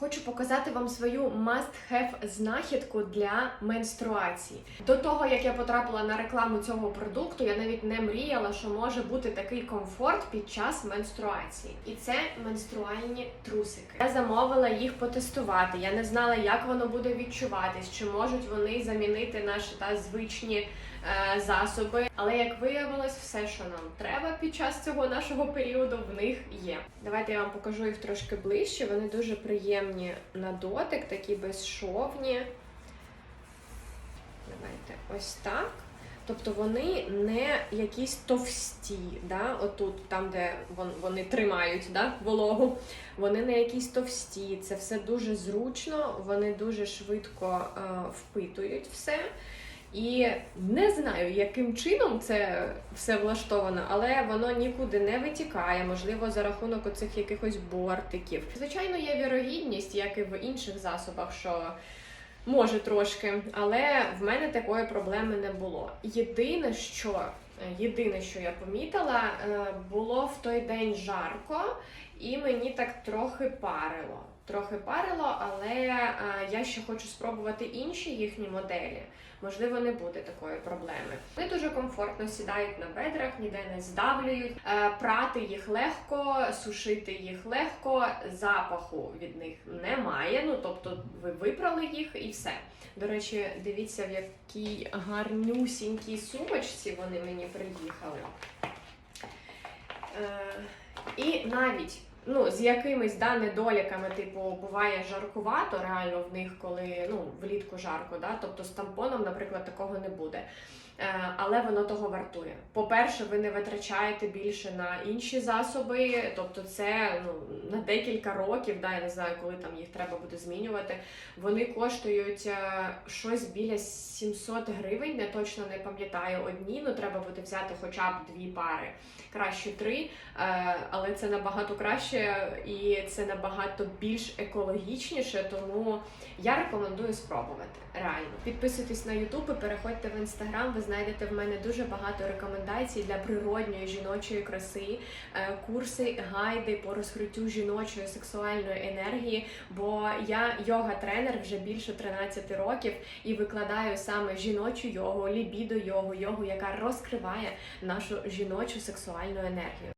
Хочу показати вам свою must-have знахідку для менструації. До того як я потрапила на рекламу цього продукту, я навіть не мріяла, що може бути такий комфорт під час менструації. І це менструальні трусики. Я замовила їх потестувати. Я не знала, як воно буде відчуватись, чи можуть вони замінити наші та звичні е, засоби. Але як виявилось, все, що нам треба під час цього нашого періоду, в них є. Давайте я вам покажу їх трошки ближче. Вони дуже приємні на дотик, такі безшовні. Давайте ось так. Тобто вони не якісь товсті, да? отут, там, де вони тримають да? вологу, вони не якісь товсті. Це все дуже зручно, вони дуже швидко е, впитують все. І не знаю, яким чином це все влаштовано, але воно нікуди не витікає, можливо, за рахунок оцих якихось бортиків. Звичайно, є вірогідність, як і в інших засобах, що може трошки, але в мене такої проблеми не було. Єдине, що єдине, що я помітила, е, було в той день жарко, і мені так трохи парило. Трохи парило, але е, я ще хочу спробувати інші їхні моделі. Можливо, не буде такої проблеми. Вони дуже комфортно сідають на бедрах, ніде не здавлюють. Е, Прати їх легко, сушити їх легко, запаху від них немає. Ну тобто, ви випрали їх і все. До речі, дивіться, в якій гарнюсінькій сумочці вони мені приїхали. Е, і навіть ну, з якимись да, недоліками, типу, буває жаркувато реально в них, коли ну, влітку жарко, да? тобто з тампоном, наприклад, такого не буде. Е, Але воно того вартує. По-перше, ви не витрачаєте більше на інші засоби, тобто це ну, на декілька років, да, я не знаю, коли там їх треба буде змінювати. Вони коштують е, щось біля 700 гривень, я точно не пам'ятаю одні, ну треба буде взяти хоча б дві пари, краще три, е, але це набагато краще і це набагато більш екологічніше, тому я рекомендую спробувати. Реально. Підписуйтесь на YouTube і переходьте в інстаграм. Ви знайдете в мене дуже багато рекомендацій для природньої жіночої краси, е, курси, гайди по розкриттю жіночої сексуальної енергії. Бо я йога-тренер вже більше 13 років і викладаю саме жіночу йогу, лібідо йогу, йогу, яка розкриває нашу жіночу сексуальну енергію.